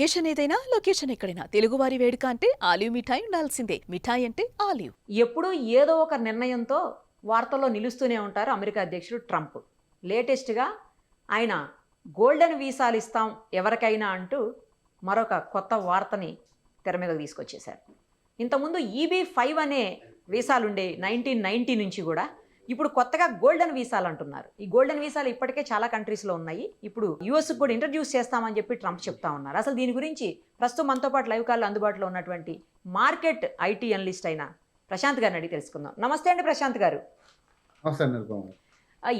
Location ఏదైనా location ఎక్కడైనా. తెలుగువారి వేడుక అంటే ఆలివ్ మిఠాయి ఉండాల్సిందే. మిఠాయి అంటే ఆలివ్. ఎప్పుడూ ఏదో ఒక నిర్ణయంతో వార్తల్లో నిలుస్తూనే ఉంటారు అమెరికా అధ్యక్షుడు ట్రంప్. లేటెస్ట్గా ఆయన గోల్డెన్ వీసాలు ఇస్తాం ఎవరికైనా అంటూ మరొక కొత్త వార్తని తెర మీదకు తీసుకొచ్చేశారు. ఇంతకుముందు ఈబీ ఫైవ్ అనే వీసాలు ఉండే నైన్టీన్ నైన్టీ నుంచి కూడా ఇప్పుడు కొత్తగా గోల్డెన్ వీసాలు అంటున్నారు. ఈ గోల్డెన్ వీసాలు ఇప్పటికే చాలా కంట్రీస్లో ఉన్నాయి. ఇప్పుడు యూఎస్కి కూడా ఇంట్రడ్యూస్ చేస్తామని చెప్పి ట్రంప్ చెప్తా ఉన్నారు. అసలు దీని గురించి ప్రస్తుతం మనతో పాటు లైవ్ కాల్లో అందుబాటులో ఉన్నటువంటి మార్కెట్ ఐటీ అనలిస్ట్ అయిన ప్రశాంత్ గారిని అడిగి తెలుసుకుందాం. నమస్తే అండి ప్రశాంత్ గారు.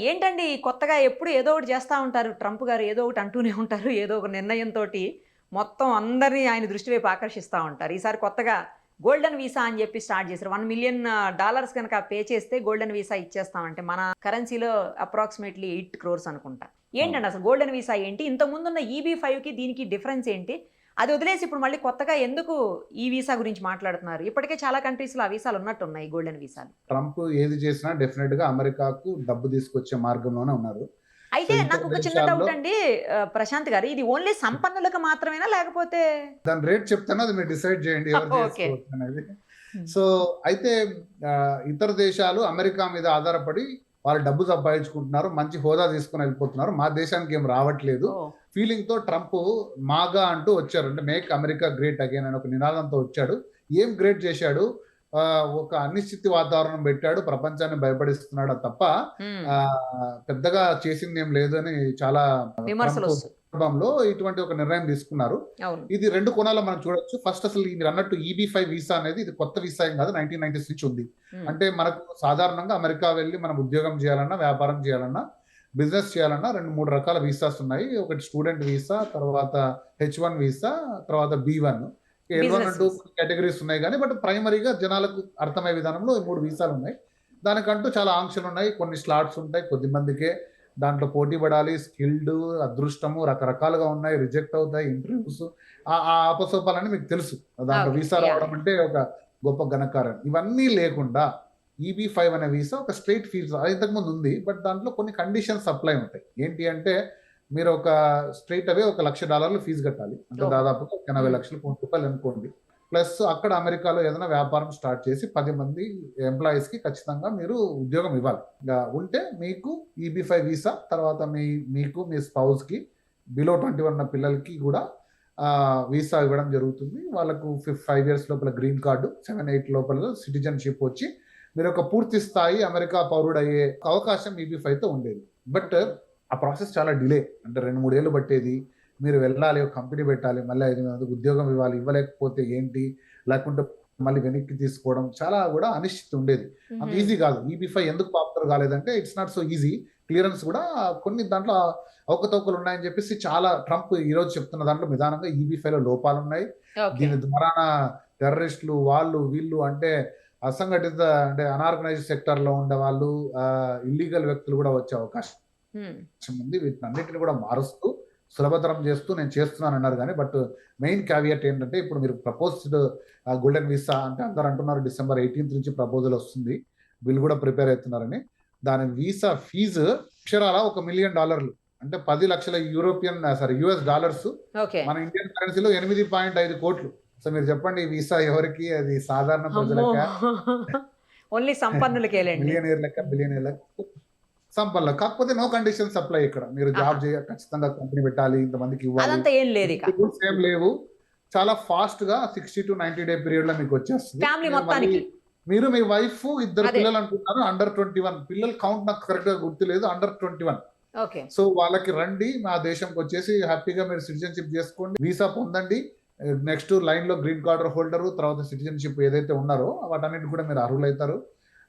ఏంటండి కొత్తగా ఎప్పుడు ఏదో ఒకటి చేస్తూ ఉంటారు ట్రంప్ గారు ఏదో ఒకటి అంటూనే ఉంటారు ఏదో ఒక నిర్ణయంతో మొత్తం అందరినీ ఆయన దృష్టి వైపు ఆకర్షిస్తూ ఉంటారు. ఈసారి కొత్తగా గోల్డెన్ వీసా అని చెప్పి స్టార్ట్ చేశారు. వన్ మిలియన్ డాలర్స్ కనుక పే చేస్తే గోల్డెన్ వీసా ఇచ్చేస్తామంటే మన కరెన్సీలో అప్రాక్సిమేట్లీ ఎయిట్ క్రోర్స్ అనుకుంటా. ఏంటండి అసలు గోల్డెన్ వీసా ఏంటి? ఇంత ముందున్న ఈబీ ఫైవ్కి దీనికి డిఫరెన్స్ ఏంటి? అది వదిలేసి ఇప్పుడు మళ్ళీ కొత్తగా ఎందుకు ఈ వీసా గురించి మాట్లాడుతున్నారు? ఇప్పటికే చాలా కంట్రీస్లో ఆ వీసాలు ఉన్నట్టు ఉన్నాయి గోల్డెన్ వీసాలు. ట్రంప్ ఏది చేసినా డెఫినెట్గా అమెరికాకు డబ్బు తీసుకొచ్చే మార్గంలోనే ఉన్నారు. అయితే నాకు ఒక చిన్న డౌట్ అండి ప్రశాంత్ గారు. ఇది ఓన్లీ సంపన్నులకు మాత్రమేనా లేకపోతే? దాని రేట్ చెప్తాను అది మీరు డిసైడ్ చేయండి అనేది. Hmm. సో అయితే ఇతర దేశాలు అమెరికా మీద ఆధారపడి వాళ్ళు డబ్బు సంపాదించుకుంటున్నారు మంచి హోదా తీసుకుని వెళ్ళిపోతున్నారు. మా దేశానికి ఏం రావట్లేదు. ఫీలింగ్తో ట్రంప్ మాగా అంటూ వచ్చారు. అంటే మేక్ అమెరికా గ్రేట్ అగైన్ అని ఒక నినాదంతో వచ్చాడు. ఏం గ్రేట్ చేశాడు? ఒక అనిశ్చితి వాతావరణం పెట్టాడు ప్రపంచాన్ని భయపడిస్తున్నాడు తప్ప పెద్దగా చేసింది ఏం లేదు అని చాలా సందర్భంలో ఇటువంటి ఒక నిర్ణయం తీసుకున్నారు. ఇది రెండు కోణాల్లో మనం చూడొచ్చు. ఫస్ట్ అసలు మీరు అన్నట్టు ఈబీ ఫైవ్ వీసా అనేది ఇది కొత్త వీసా ఏం కాదు నైన్టీన్ నైన్టీస్ నుంచి ఉంది. అంటే మనకు సాధారణంగా అమెరికా వెళ్ళి మనం ఉద్యోగం చేయాలన్నా వ్యాపారం చేయాలన్నా బిజినెస్ చేయాలన్నా రెండు మూడు రకాల వీసాస్ ఉన్నాయి. ఒకటి స్టూడెంట్ వీసా తర్వాత హెచ్ వన్ వీసా తర్వాత B one L one. Categories ఉన్నాయి కానీ బట్ ప్రైమరీగా జనాలకు అర్థమయ్యే విధానంలో మూడు వీసాలు ఉన్నాయి. దానికంటూ చాలా ఆంక్షలు ఉన్నాయి. కొన్ని స్లాట్స్ ఉంటాయి. కొద్ది మందికే దాంట్లో పోటీ పడాలి. స్కిల్డ్ అదృష్టము రకరకాలుగా ఉన్నాయి. రిజెక్ట్ అవుతాయి. ఇంటర్వ్యూస్ ఆ ఆ అపసోపాలని మీకు తెలుసు. దాంట్లో వీసా. రావడం అంటే ఒక గొప్ప ఘనకారం ఇవన్నీ లేకుండా ఈబీ ఫైవ్ అనే వీసా ఒక స్ట్రైట్ ఫీజు ఇంతకుముందు ఉంది బట్ దాంట్లో కొన్ని కండిషన్స్ అప్లై ఉంటాయి. ఏంటి అంటే మీరు ఒక స్ట్రైట్ అవే ఒక లక్ష డాలర్లు ఫీజు కట్టాలి. అంటే. దాదాపుగా ఒక ఎనభై లక్షలు కోటి రూపాయలు అనుకోండి. ప్లస్ అక్కడ అమెరికాలో ఏదైనా వ్యాపారం స్టార్ట్ చేసి పది మంది ఎంప్లాయీస్కి ఖచ్చితంగా మీరు ఉద్యోగం ఇవ్వాలి. ఉంటే మీకు ఈబీ ఫైవ్ వీసా తర్వాత మీ మీకు మీ స్పౌస్కి బిలో ట్వంటీ వన్ పిల్లలకి కూడా వీసా ఇవ్వడం జరుగుతుంది. వాళ్ళకు ఫిఫ్ ఫైవ్ ఇయర్స్ లోపల గ్రీన్ కార్డు సెవెన్ ఎయిట్ లోపల సిటిజన్షిప్ వచ్చి మీరు ఒక పూర్తి స్థాయి అమెరికా పౌరుడు అయ్యే అవకాశం ఈబీ ఫైవ్తో ఉండేది. బట్ ఆ ప్రాసెస్ చాలా డిలే. అంటే రెండు మూడేళ్ళు పట్టేది. మీరు వెళ్ళాలి కంపెనీ పెట్టాలి మళ్ళీ ఐదు మందికి ఉద్యోగం ఇవ్వాలి ఇవ్వలేకపోతే ఏంటి? లేకుంటే మళ్ళీ వెనక్కి తీసుకోవడం చాలా కూడా అనిశ్చితి ఉండేది. అంత. ఈజీ కాదు. ఈబీ ఫైవ్ ఎందుకు popular కాలేదంటే it's not so easy. Clearance కూడా కొన్ని దాంట్లో అవకతవకలు ఉన్నాయని చెప్పేసి చాలా ట్రంప్ ఈ రోజు చెప్తున్న దాంట్లో నిదానంగా ఈబీ ఫైవ్లో లోపాలు ఉన్నాయి. దీని ద్వారా టెర్రరిస్టులు వాళ్ళు వీళ్ళు అంటే అసంఘటిత అంటే అనార్గనైజ్డ్ సెక్టర్లో ఉండే వాళ్ళు ఇల్లీగల్ వ్యక్తులు కూడా వచ్చే అవకాశం. ఉంది వీటిని అన్నిటిని కూడా మారుస్తూ సులభతరం చేస్తూ నేను చేస్తున్నాను అన్నారు కానీ బట్ మెయిన్ క్యావియట్ ఏంటంటే ఇప్పుడు మీరు ప్రపోజ్డ్ గోల్డెన్ వీసా అంటే అందరు అంటున్నారు డిసెంబర్ ఎయిటీన్త్ నుంచి ప్రపోజల్ వస్తుంది. వీళ్ళు కూడా ప్రిపేర్ అవుతున్నారని. దాని వీసా ఫీజు అక్షరాల ఒక మిలియన్ డాలర్లు అంటే పది లక్షల యూరోపియన్ సారీ యుఎస్ డాలర్స్ మన ఇండియన్ కరెన్సీలో ఎనిమిది పాయింట్ ఐదు కోట్లు. సో మీరు చెప్పండి వీసా ఎవరికి? అది సాధారణ ప్రజలక? ఓన్లీ సంపన్నులకేలేండి. మిలియన్ లెక్క బిలియన్ లెక్క. సంపల్ల కాకపోతే నో కండిషన్స్ అప్లై ఇక్కడ. మీరు జాబ్ ఆహా. చేయ ఖచ్చితంగా కంపెనీ పెట్టాలి ఇంతమందికి ఇవ్వాలి. ఏం లేదు లేవు. చాలా ఫాస్ట్గా సిక్స్టీ టు నైన్టీ డే పీరియడ్లో మీకు వచ్చేస్తుంది. మీరు మీ వైఫ్ ఇద్దరు. పిల్లలు అనుకుంటున్నారు అండర్ ట్వంటీ వన్ పిల్లల కౌంట్ నాకు కరెక్ట్గా గుర్తులేదు అండర్ ట్వంటీ వన్ సో వాళ్ళకి రండి మా దేశంకి వచ్చేసి హ్యాపీగా మీరు సిటిజన్షిప్ చేసుకోండి వీసా పొందండి. నెక్స్ట్ లైన్లో గ్రీన్ కార్డర్ హోల్డర్ తర్వాత సిటిజన్షిప్ ఏదైతే ఉన్నారో వాటన్నిటి కూడా మీరు అర్హులవుతారు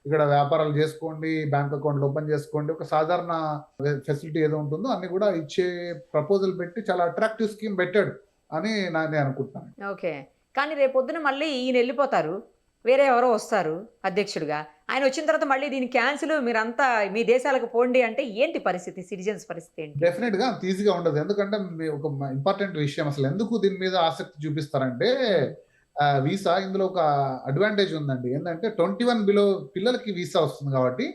ఇక్కడ వ్యాపారాలు చేసుకోండి బ్యాంక్ అకౌంట్లు ఓపెన్ చేసుకోండి ఒక సాధారణ ఫెసిలిటీ ఏదో ఉంటుందో అన్ని కూడా ఇచ్చే ప్రపోజల్ పెట్టి చాలా అట్రాక్టివ్ స్కీమ్ పెట్టాడు అని నేను అనుకుంటున్నాను. ఓకే. కానీ రేపొద్దున మళ్ళీ ఈయన వెళ్ళిపోతారు. వేరే ఎవరో వస్తారు అధ్యక్షుడిగా. ఆయన వచ్చిన తర్వాత మళ్ళీ దీని క్యాన్సిల్ మీరంతా మీ దేశాలకు పోండి అంటే ఏంటి పరిస్థితి సిటిజన్స్ పరిస్థితి ఏంటి? డెఫినెట్గా అంత ఈజీగా ఉండదు. ఎందుకంటే ఒక ఇంపార్టెంట్ విషయం అసలు ఎందుకు దీని మీద ఆసక్తి చూపిస్తారంటే వీసా ఇందులో ఒక అడ్వాంటేజ్ ఉందండి. ఏంటంటే ట్వంటీ వన్ బిలో పిల్లలకి వీసా వస్తుంది కాబట్టి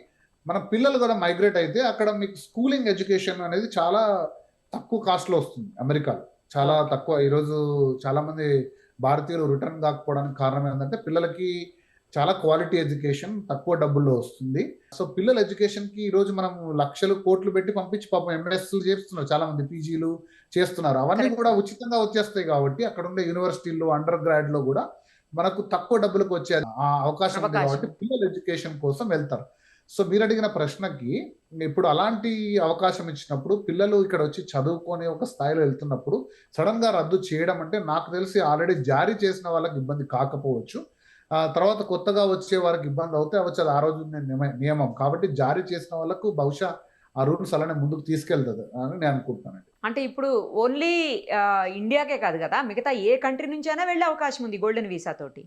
మన పిల్లలు కూడా మైగ్రేట్ అయితే అక్కడ మీకు స్కూలింగ్ ఎడ్యుకేషన్ అనేది చాలా తక్కువ కాస్ట్లో వస్తుంది అమెరికాలో. చాలా. తక్కువ. ఈరోజు చాలా మంది భారతీయులు రిటర్న్ కాకపోవడానికి కారణం ఏంటంటే పిల్లలకి చాలా క్వాలిటీ ఎడ్యుకేషన్ తక్కువ డబ్బుల్లో వస్తుంది. సో పిల్లల ఎడ్యుకేషన్కి ఈ రోజు మనం లక్షలు కోట్లు పెట్టి పంపించి పాపం ఎంఎస్ చేస్తున్నారు చాలా మంది పీజీలు చేస్తున్నారు. అవన్నీ. కూడా ఉచితంగా వచ్చేస్తాయి కాబట్టి అక్కడ ఉండే యూనివర్సిటీల్లో అండర్ గ్రాడ్లో కూడా మనకు తక్కువ డబ్బులకు వచ్చే ఆ అవకాశం ఉంది. కాబట్టి పిల్లల ఎడ్యుకేషన్ కోసం వెళ్తారు. సో మీరు అడిగిన ప్రశ్నకి ఇప్పుడు అలాంటి అవకాశం ఇచ్చినప్పుడు పిల్లలు ఇక్కడ వచ్చి చదువుకొని ఒక స్థాయిలో వెళ్తున్నప్పుడు సడన్గా రద్దు చేయడం అంటే నాకు తెలిసి ఆల్రెడీ జారీ చేసిన వాళ్ళకి ఇబ్బంది కాకపోవచ్చు. తర్వాత కొత్తగా వచ్చే వారికి ఇబ్బంది అవుతే అవచ్చు ఆ రోజు నియమ- నియమం. కాబట్టి జారీ చేసిన వాళ్ళకు బహుశా ఆ రూల్స్ అలానే ముందుకు తీసుకెళ్తుంది అని నేను అనుకుంటున్నాను అంటే ఇప్పుడు ఓన్లీ ఇండియాకే కాదు కదా మిగతా ఏ కంట్రీ నుంచి అయినా వెళ్ళే అవకాశం ఉంది గోల్డెన్ వీసా తోటి.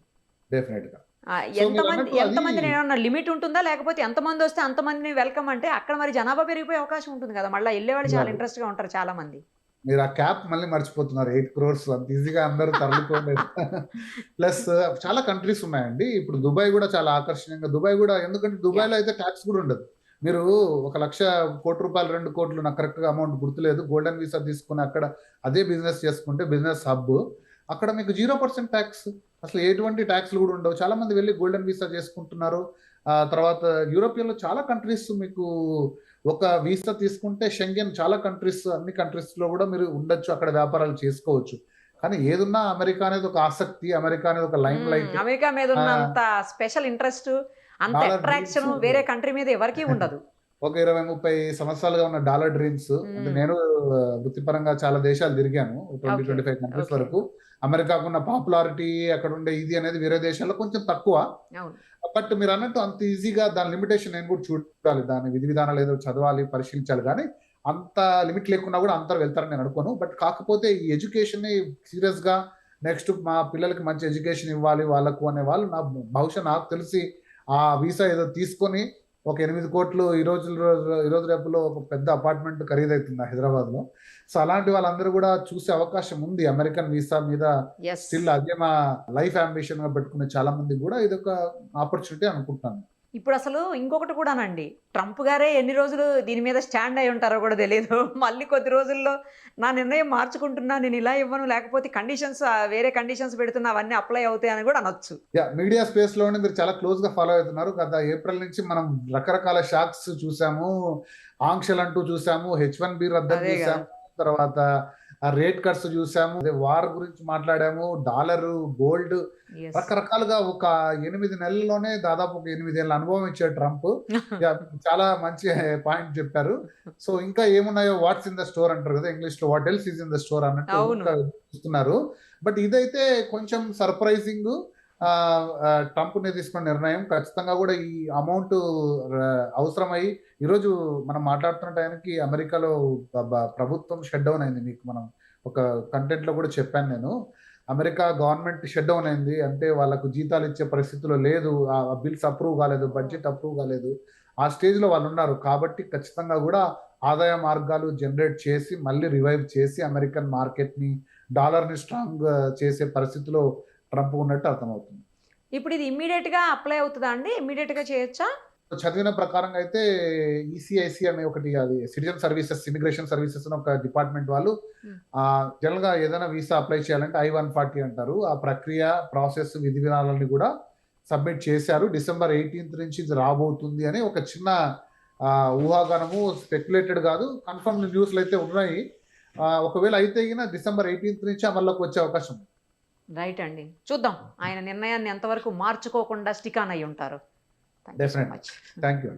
డెఫినెట్గా ఆ, So, మీరు ఎంతమంది ఏమన్నా లిమిట్ ఉంటుందా? లేకపోతే ఎంతమంది వస్తే అంతమందిని వెల్కమ్ అంటే అక్కడ మరి జనాభా పెరిగిపోయే అవకాశం ఉంటుంది కదా మళ్ళీ వెళ్ళేవాళ్ళు చాలా. ఇంట్రెస్ట్గా ఉంటారు చాలా మంది. మీరు ఆ క్యాప్ మళ్ళీ మర్చిపోతున్నారు. ఎయిట్ క్రోర్స్ అంత ఈజీగా అందరూ తరలిపోలేదు ప్లస్ చాలా కంట్రీస్ ఉన్నాయండి. ఇప్పుడు దుబాయ్ కూడా చాలా ఆకర్షణీయంగా దుబాయ్ కూడా ఎందుకంటే దుబాయ్లో అయితే ట్యాక్స్ కూడా ఉండదు. మీరు ఒక లక్ష కోటి రూపాయలు రెండు కోట్లు నాకు కరెక్ట్గా అమౌంట్ గుర్తులేదు. గోల్డెన్ వీసా తీసుకుని అక్కడ అదే బిజినెస్ చేసుకుంటే బిజినెస్ హబ్ అక్కడ మీకు జీరో పర్సెంట్ ట్యాక్స్ అసలు ఎటువంటి ట్యాక్స్లు కూడా ఉండవు. చాలా మంది వెళ్ళి గోల్డెన్ వీసా చేసుకుంటున్నారు. తర్వాత యూరోపియన్లో చాలా కంట్రీస్ మీకు ఒక వీసా తీసుకుంటే షెంగెన్ చాలా కంట్రీస్ అన్ని కంట్రీస్లో కూడా మీరు ఉండొచ్చు అక్కడ వ్యాపారాలు చేసుకోవచ్చు కానీ ఏదున్నా అమెరికా అనేది ఒక ఆసక్తి అమెరికా అనేది ఒక లైమ్ లైట్. అమెరికా మీద ఉన్నంత స్పెషల్ ఇంట్రెస్ట్ అంత అట్రాక్షన్. వేరే కంట్రీ మీద ఎవరికీ ఉండదు ఒక ఇరవై ముప్పై సంవత్సరాలుగా ఉన్న డాలర్ డ్రీమ్స్ అంటే. నేను వృత్తిపరంగా చాలా దేశాలు తిరిగాను ట్వంటీ. Twenty five countries. వరకు అమెరికాకు ఉన్న పాపులారిటీ అక్కడ ఉండే ఇది అనేది వేరే దేశాల్లో కొంచెం తక్కువ బట్ మీరు అన్నట్టు అంత ఈజీగా దాని లిమిటేషన్ నేను కూడా చూడాలి. దాని విధి విధానాలు ఏదో చదవాలి పరిశీలించాలి కానీ అంత లిమిట్ లేకున్నా కూడా అందరు వెళ్తారని నేను అనుకోను. బట్ కాకపోతే ఈ ఎడ్యుకేషన్ సీరియస్గా నెక్స్ట్ మా పిల్లలకి మంచి ఎడ్యుకేషన్ ఇవ్వాలి వాళ్ళకు అనే వాళ్ళు నా బహుశా నాకు తెలిసి ఆ వీసా ఏదో తీసుకొని ఒక ఎనిమిది కోట్లు ఈ రోజు ఈ రోజు రేపులో ఒక పెద్ద అపార్ట్మెంట్ ఖరీదవుతుంది హైదరాబాద్లో సో అలాంటి వాళ్ళందరూ కూడా చూసే అవకాశం ఉంది. అమెరికన్ వీసా మీద స్టిల్ అదే మా లైఫ్ అంబిషన్గా పెట్టుకునే చాలా మంది కూడా ఇది ఒక ఆపర్చునిటీ అనుకుంటున్నాను ఇప్పుడు అసలు ఇంకొకటి కూడానండి. ట్రంప్ గారే ఎన్ని రోజులు దీని మీద స్టాండ్ అయి ఉంటారో కూడా తెలియదు మళ్ళీ కొద్ది రోజుల్లో నా నిర్ణయం మార్చుకుంటున్నా నేను ఇలా ఇవ్వను లేకపోతే కండిషన్స్ వేరే కండిషన్స్ పెడుతున్నా అవన్నీ అప్లై అవుతాయి అని కూడా అనొచ్చు. మీడియా స్పేస్లోనే మీరు చాలా క్లోజ్గా ఫాలో అవుతున్నారు. గత ఏప్రిల్ నుంచి మనం రకరకాల షాక్స్ చూసాము ఆంక్షలు అంటూ చూసాము హెచ్ వన్ బి రద్దు. చూసాము తర్వాత రేట్ కట్స్ చూసాము వార్ గురించి మాట్లాడాము డాలర్ గోల్డ్. రకరకాలుగా ఒక ఎనిమిది నెలల్లోనే దాదాపు ఒక ఎనిమిది ఏళ్ళ అనుభవం ఇచ్చాడు ట్రంప్. చాలా మంచి పాయింట్ చెప్పారు. సో ఇంకా ఏమున్నాయో వాట్స్ ఇన్ ద స్టోర్ అంటారు కదా ఇంగ్లీష్లో what else is in the store అన్నట్టు చూస్తున్నారు. బట్ ఇదైతే కొంచెం సర్ప్రైజింగ్. ట్రంప్ని తీసుకున్న నిర్ణయం ఖచ్చితంగా కూడా ఈ అమౌంట్ అవసరమై ఈరోజు మనం మాట్లాడుతున్న టైంకి అమెరికాలో ప్రభుత్వం షట్ డౌన్ అయింది. మీకు మనం ఒక కంటెంట్లో కూడా చెప్పాను నేను. అమెరికా గవర్నమెంట్ షట్ డౌన్ అయింది. అంటే వాళ్ళకు జీతాలు ఇచ్చే పరిస్థితిలో లేదు. ఆ బిల్స్ అప్రూవ్ కాలేదు. బడ్జెట్ అప్రూవ్ కాలేదు. ఆ స్టేజ్లో వాళ్ళు ఉన్నారు. కాబట్టి ఖచ్చితంగా కూడా ఆదాయ మార్గాలు జనరేట్ చేసి మళ్ళీ రివైవ్ చేసి అమెరికన్ మార్కెట్ని డాలర్ని స్ట్రాంగ్ చేసే పరిస్థితిలో ట్రంప్ ఉన్నట్టు అర్థమవుతుంది. ఇప్పుడు ఇది ఇమ్మీడియట్గా అప్లై అవుతుందా అండి? ఇమ్మీడియట్గా చేయొచ్చా చదివిన ప్రకారంగా అయితే E ఈసీఐసి అనే ఒకటి అది సిటిజన్ సర్వీసెస్ ఇమిగ్రేషన్ సర్వీసెస్ అని ఒక డిపార్ట్మెంట్ వాళ్ళు Hmm. ఆ జనరల్గా ఏదైనా వీసా అప్లై చేయాలంటే ఐ వన్ ఫార్టీ అంటారు. ఆ ప్రక్రియ ప్రాసెస్ విధి విధానాలని కూడా సబ్మిట్ చేశారు. డిసెంబర్ ఎయిటీన్త్ నుంచి ఇది రాబోతుంది అని ఒక చిన్న ఊహాగానము స్పెక్యులేటెడ్ కాదు కన్ఫర్మ్ న్యూస్లు అయితే ఉన్నాయి. ఒకవేళ అయితే డిసెంబర్ ఎయిటీన్త్ నుంచి అమల్లోకి వచ్చే అవకాశం ఉంది. రైట్ అండి. చూద్దాం. ఆయన నిర్ణయాన్ని ఎంతవరకు మార్చుకోకుండా స్టిక్ ఆన్ అయి ఉంటారు యూ థ్యాంక్ యూ